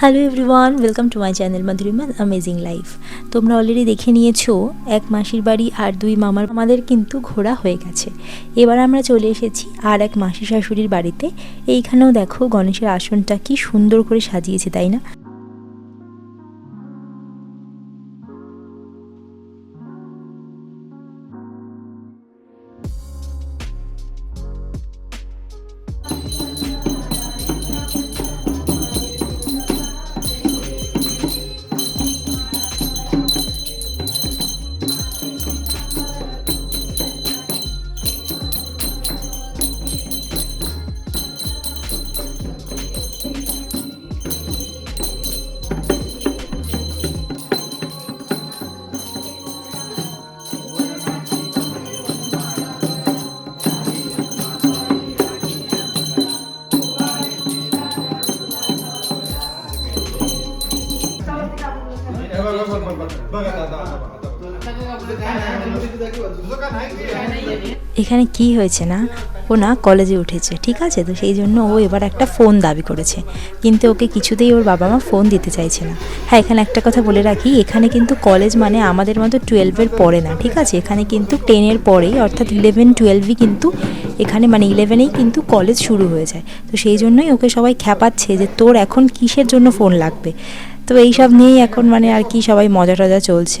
Hello everyone welcome to my channel Madhurima amazing life তোমরা already দেখে নিয়েছো, এক মাসির বাড়ি আর দুই মামার আমাদের কিন্তু ঘোরা হয়ে গেছে। এবার আমরা চলে এসেছি আর এক মাসি শাশুড়ির বাড়িতে। এইখানেও দেখো গণেশের আসনটা কি সুন্দর করে সাজিয়েছে, তাই না? এখানে কি হয়েছে না? ও না কলেজে উঠেছে, ঠিক আছে? তো সেই জন্য ও এবার একটা ফোন দাবি করেছে। কিন্তু ওকে কিছুতেই ওর বাবা মা ফোন দিতে চাইছে না। হ্যাঁ এখানে একটা কথা বলে রাখি, এখানে কিন্তু কলেজ মানে আমাদের মতো টুয়েলভের পরে না, ঠিক আছে? এখানে কিন্তু টেনের পরেই, অর্থাৎ ইলেভেন টুয়েলভই কিন্তু এখানে মানে ইলেভেনেই কিন্তু কলেজ শুরু হয়ে যায়। তো সেই জন্যই ওকে সবাই খ্যাপাচ্ছে যে তোর এখন কিসের জন্য ফোন লাগবে? তো এইসব নিয়েই এখন মানে আর কি সবাই মজা টজা চলছে।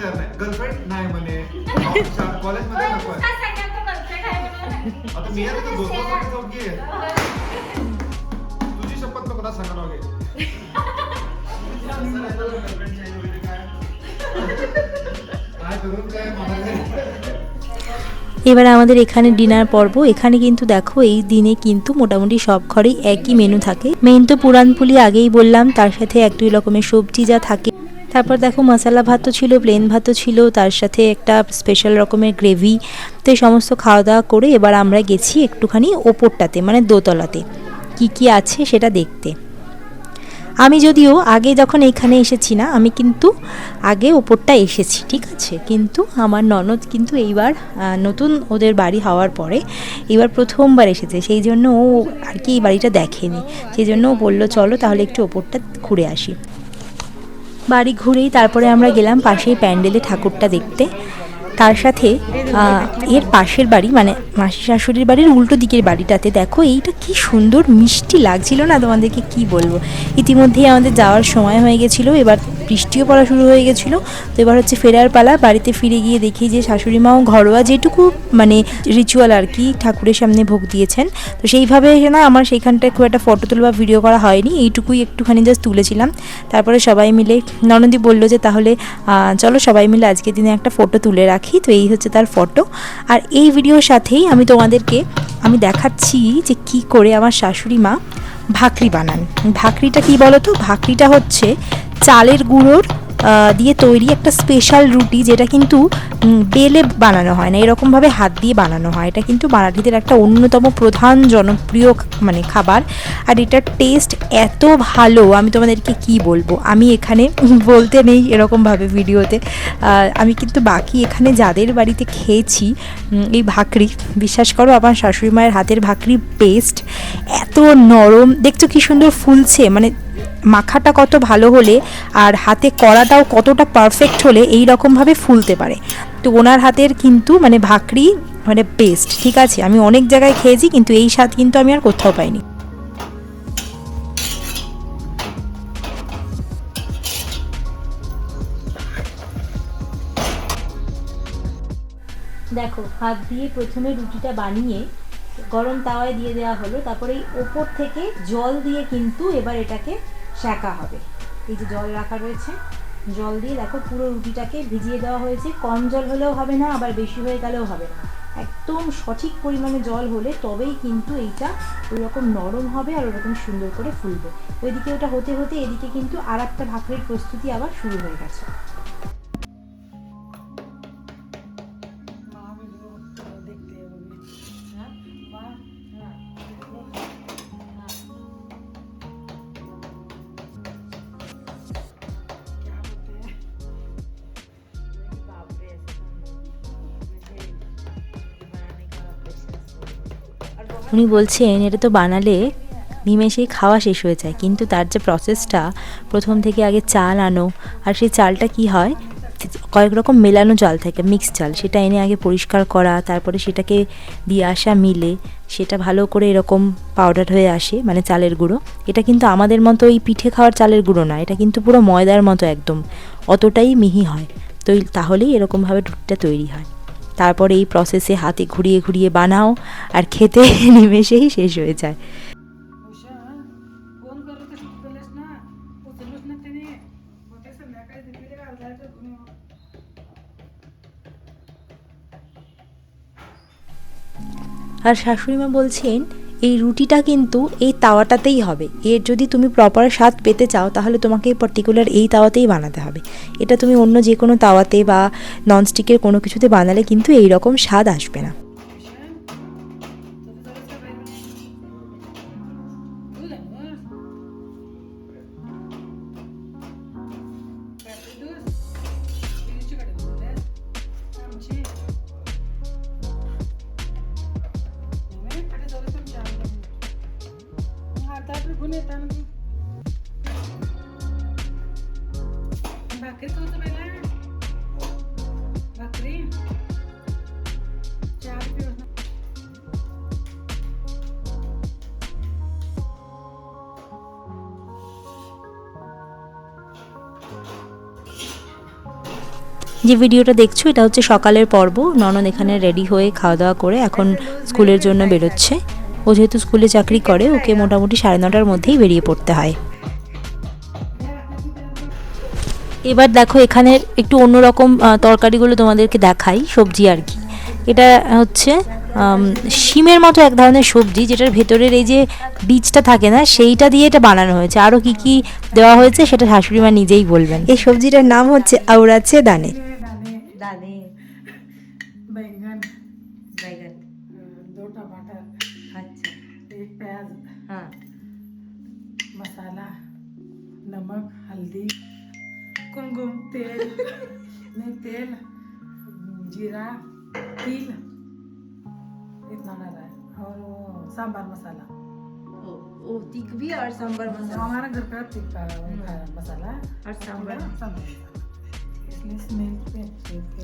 बी रिझन तू तयार नाही गर्लफ्रेंड नाही म्हणे कॉलेज मध्ये नको आता मी आता दोन दोन चौकी आहे तुझी शपथ नको ना सांगा वगैरे काय करून काय मला এবার আমাদের এখানে ডিনার পর্ব এখানে কিন্তু দেখো এই দিনে কিন্তু মোটামুটি সব ঘরেই একই মেনু থাকে মেন তো পুরানপুলি আগেই বললাম তার সাথে এক দুই রকমের সবজি যা থাকে তারপর দেখো মশলা ভাতও ছিল প্লেন ভাতও ছিল, তার সাথে একটা স্পেশাল রকমের গ্রেভি তো এই সমস্ত খাওয়া দাওয়া করে এবার আমরা গেছি একটুখানি ওপরটাতে মানে দোতলাতে। কি কি আছে সেটা দেখতে। আমি যদিও আগে যখন এখানে এসেছি না, আমি কিন্তু আগে ওপরটা এসেছি, ঠিক আছে? কিন্তু আমার ননদ কিন্তু এইবার নতুন ওদের বাড়ি হওয়ার পরে এবার প্রথমবার এসেছে, সেই জন্য ও আর কি এই বাড়িটা দেখেনি। সেই জন্য ও বলল, চলো তাহলে একটু ওপরটা ঘুরে আসি। বাড়ি ঘুরেই তারপরে আমরা গেলাম পাশেই প্যান্ডেলে ঠাকুরটা দেখতে। তার সাথে এর পাশের বাড়ি মানে মাসি শাশুড়ির বাড়ির উল্টো দিকের বাড়িটাতে। দেখো, এইটা কি সুন্দর মিষ্টি লাগছিল না তোমাদেরকে কি বলব? ইতিমধ্যেই আমাদের যাওয়ার সময় হয়ে গেছিল, এবার বৃষ্টিও পড়া শুরু হয়ে গেছিল। তো এবার হচ্ছে ফেরার পালা, বাড়িতে ফিরে গিয়ে দেখি যে শাশুড়ি মাও ঘরোয়া যেটুকু মানে রিচুয়াল আর কি ঠাকুরের সামনে ভোগ দিয়েছেন। তো সেইভাবে না আমার সেইখানটায় খুব একটা ফটো তোলা বা ভিডিও করা হয়নি, এইটুকুই একটুখানি জাস্ট তুলেছিলাম। তারপরে সবাই মিলে ননদি বলল যে, তাহলে চলো সবাই মিলে আজকের দিনে একটা ফটো তুলে রাখি। তো এই হচ্ছে তার ফটো আর এই ভিডিওর সাথেই আমি তোমাদেরকে আমি দেখাচ্ছি যে কি করে আমার শাশুড়ি মা ভাকরি বানান। ভাকরিটা কি বলতো? ভাকরিটা হচ্ছে চালের গুঁড়োর দিয়ে তৈরি একটা স্পেশাল রুটি যেটা কিন্তু বেলে বানানো হয় না, এরকমভাবে হাত দিয়ে বানানো হয়। এটা কিন্তু মারাঠিদের একটা অন্যতম প্রধান জনপ্রিয় মানে খাবার। আর এটার টেস্ট এত ভালো, আমি তোমাদেরকে কি বলব? আমি এখানে বলতে নেই এরকমভাবে ভিডিওতে। আমি কিন্তু বাকি এখানে যাদের বাড়িতে খেয়েছি এই ভাকরি, বিশ্বাস করো আমার শাশুড়ি মায়ের হাতের ভাকরি পেস্ট এত নরম। দেখছ কি সুন্দর ফুলছে মানে মাখাটা কত ভালো হলে আর হাতে কড়াটাও কতটা পারফেক্ট হলে এই রকমভাবে ফুলতে পারে। তো ওনার হাতের কিন্তু মানে ভাকরি মানে বেস্ট ঠিক আছে? আমি অনেক জায়গায় খেয়েছি, কিন্তু এই স্বাদ কিন্তু আমি আর কোথাও পাইনি। দেখো, হাত দিয়ে প্রথমে রুটিটা বানিয়ে গরম তাওয়ায় দিয়ে দেওয়া হলো, তারপরে এই ওপর থেকে জল দিয়ে কিন্তু এবার এটাকে সেঁকা হবে। এই যে জল রাখা রয়েছে, জল দিয়ে দেখো পুরো রুটিটাকে ভিজিয়ে দেওয়া হয়েছে। কম জল হলেও হবে না, আবার বেশি হয়ে গেলেও হবে না। একদম সঠিক পরিমাণে জল হলে তবেই কিন্তু এইটা ওইরকম নরম হবে আর ওরকম সুন্দর করে ফুলবে। ওইদিকে ওটা হতে হতে এদিকে কিন্তু আর একটা ভাকরের প্রস্তুতি আবার শুরু হয়ে গেছে। উনি বলছেন, এটা তো বানালে নিমেষেই খাওয়া শেষ হয়ে যায়। কিন্তু তার যে প্রসেসটা প্রথম থেকে আগে চাল আনো, আর সেই চালটা কি হয়? কয়েক রকম মেলানো চাল থাকে মিক্স চাল। সেটা এনে আগে পরিষ্কার করা, তারপরে সেটাকে দিয়ে আসা মিলে, সেটা ভালো করে এরকম পাউডার হয়ে আসে মানে চালের গুঁড়ো। এটা কিন্তু আমাদের মতো ওই পিঠে খাওয়ার চালের গুঁড়ো না, এটা কিন্তু পুরো ময়দার মতো একদম। অতটাই মিহি হয়। তো তাহলেই এরকমভাবে রুটিটা তৈরি হয়। তারপর এই প্রসেসে হাতে ঘুরিয়ে ঘুরিয়ে বানাও আর খেতে নিমেষেই শেষ হয়ে যায়। আর শাশুড়িমা বলছেন এই রুটিটা কিন্তু এই তাওয়াটাতেই হবে। এর যদি তুমি প্রপার স্বাদ পেতে চাও, তাহলে তোমাকে পার্টিকুলার এই তাওয়াতেই বানাতে হবে। এটা তুমি অন্য যে কোনো তাওয়াতে বা ননস্টিকের কোনো কিছুতে বানালে কিন্তু এই রকম স্বাদ আসবে না। भाकरी खाऊ पहिला भाकरी चार दिवस যে ভিডিওটা দেখছো এটা হচ্ছে সকালের পর্ব ননদ এখানে রেডি হয়ে খাওয়া দাওয়া করে এখন স্কুলের জন্য বেরোচ্ছে ও যেহেতু স্কুলে চাকরি করে, ওকে মোটামুটি সাড়ে নটার মধ্যেই বেরিয়ে পড়তে হয়। এবার দেখো এখানের একটু অন্যরকম তরকারিগুলো তোমাদেরকে দেখাই, সবজি আর কি। এটা হচ্ছে শিমের মতো এক ধরনের সবজি, যেটার ভেতরের এই যে বীজটা থাকে না, সেইটা দিয়ে এটা বানানো হয়েছে। আরও কি কি দেওয়া হয়েছে, সেটা শাশুড়ি মা নিজেই বলবেন। এই সবজিটার নাম হচ্ছে আউরাচ্ছে দানে। प्याज हाँ। मसाला नमक हल्दी कुमकुम तेल नहीं तेल जीरा तिल इतना डाला है। और वो सांभर मसाला। ओ ओ तिक भी और सांबर मसाला। हमारा घर का टिक्का वो मसाला। और सांबर सांभर मसाला। इसलिए स्मेल पे पे- पे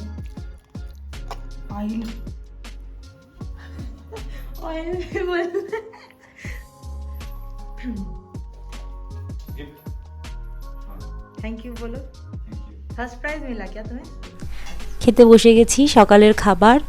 ऑयल। ऑयल भी बोल খেতে বসে গেছি সকালের খাবার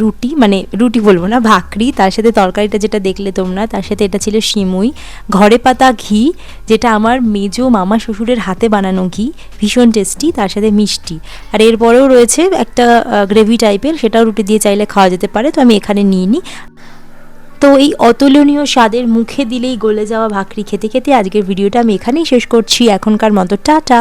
রুটি মানে রুটি বলব না ভাকরি তার সাথে তরকারিটা যেটা দেখলে তোমরা তার সাথে এটা ছিল সিমুই ঘরে পাতা ঘি যেটা আমার মেজ মামা শ্বশুরের হাতে বানানো ঘি ভীষণ টেস্টি তার সাথে মিষ্টি। আর এরপরেও রয়েছে একটা গ্রেভি টাইপের সেটাও রুটি দিয়ে চাইলে খাওয়া যেতে পারে তো আমি এখানে নিয়ে নিই। তো এই অতুলনীয় স্বাদের মুখে দিলেই গলে যাওয়া ভাকরি খেতে খেতে আজকের ভিডিওটা আমি এখানেই শেষ করছি। এখনকার মতো, টাটা।